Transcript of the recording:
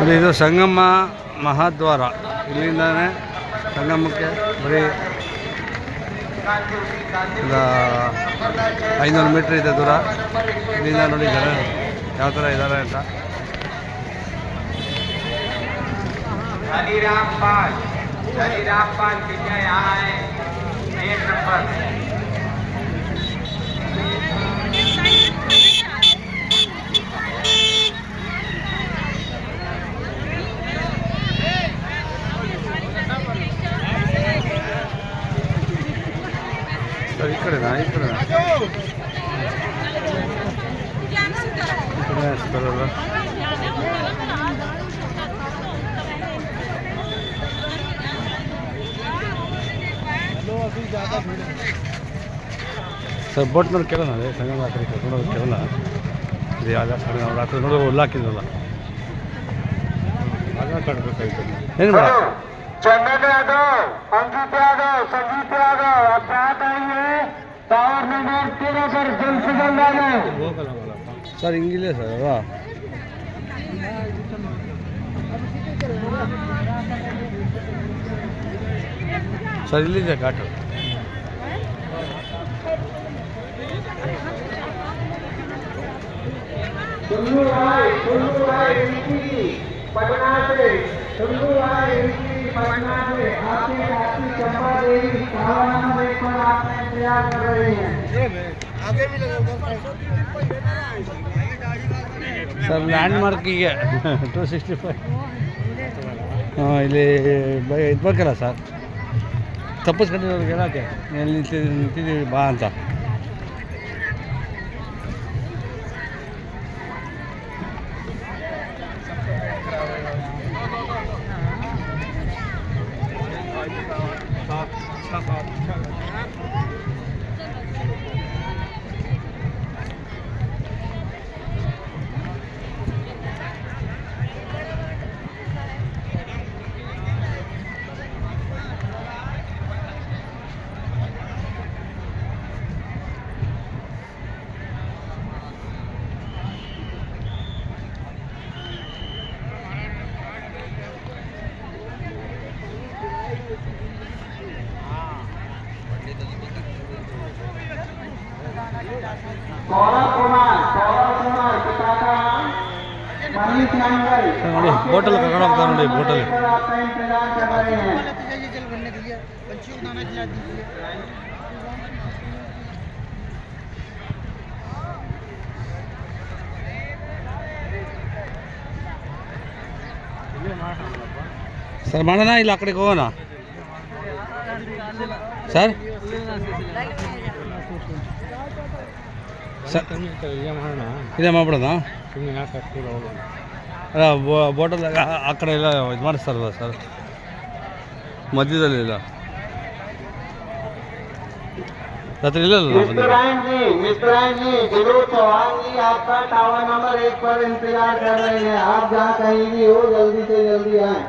ನೋಡಿ ಇದು ಸಂಗಮ ಮಹಾದ್ವಾರ ಇಲ್ಲಿಂದಾನೆ ಸಂಗಮಕ್ಕೆ ಬರೀ ಒಂದು ಐನೂರು ಮೀಟ್ರ್ ಇದೆ ದೂರ ಇಲ್ಲಿಂದ ನೋಡಿ ಜನ ಯಾವ ಥರ ಇದ್ದಾರೆ ಅಂತ हनीराम पाल हनीराम पाल कितना यहाँ है एक नंबर ಸರ್ ಈ ಕಡೆನಾ? ಈ ಕಡೆನಾ ಈ ಕಡೆ ಅನ್ಸ್ತಾರಲ್ಲ ಸರ್ ಬೋಟ್ ನೋಡಿ ಕೇಳೋಣ ಅದೇ ಸಂಗಮ ಹಾಕಿ ಕರ್ಕೊಂಡೋಗಿ ಕೇಳೋಣ. ಇದು ಯಾವ್ದು ಕಡೆ ನಾವು ರಾತ್ರಿ ನೋಡಿ ಹುಲ್ಲಾಕಿದ್ರಲ್ಲ ಆಧಾರ್ ಕಾರ್ಡ್ ಬೇಕಾಗಿತ್ತು ಏನು नंबर तेरह पर जल्द से जल्द आ जाए ಸರ್ ಹಿಂಗಿಲ್ಲ ಸರ್ ಅಲ್ವಾ ಸರ್ ಇಲ್ಲಿದೆ ಘಾಟು सुल्लू भाई सुल्लू भाई रिंकी पटना से सुल्लू भाई रिंकी पटना से आपके साथी चंपा देवी टावर नंबर एक पर आपका इंतजार कर रही हैं ಸರ್ ಲ್ಯಾಂಡ್ ಮಾರ್ಕಿಗೆ ಟು ಸಿಕ್ಸ್ಟಿ ಫೈವ್ ಹಾಂ ಇಲ್ಲಿ ಬೈ ಇದು ಬರ್ಕಲ್ಲ ಸರ್? ತಪ್ಪಿಸ್ಕೊಂಡಿರೋರಿಗೆ ಹೇಳೋಕ್ಕೆ? ಎಲ್ಲಿ ನಿಂತಿದ್ದೀವಿ ಬಾ ಅಂತ. ನೋಡಿ ಹೋಟೆಲ್ ಕರ್ಕೊಂಡು ಹೋಗ್ತಾರೆ ನೋಡಿ ಹೋಟೆಲ್ ಸರ್ ಮಾಡೋಣ ಇಲ್ಲ ಆ ಕಡೆಗೆ ಹೋಗೋಣ? ಸರ್? ಸರ್ ಇದೇ ಮಾಡ್ಬಿಡೋಣ ಅಲ್ಲ ಬೋಟಲ್ಲಿ ಆ ಕಡೆ ಎಲ್ಲ ಇದು ಮಾಡಿಸ್ತಾರಲ್ಲ ಸರ್ ಮಧ್ಯದಲ್ಲಿ ಇಲ್ಲ ರಾತ್ರಿ ಇಲ್ಲ mister Ryan ji mister Ryan ji Vinod Chauhan ji आपका टावर नंबर एक पर इंतजार कर रहे हैं आप जहाँ कहीं भी हो जल्दी से जल्दी आए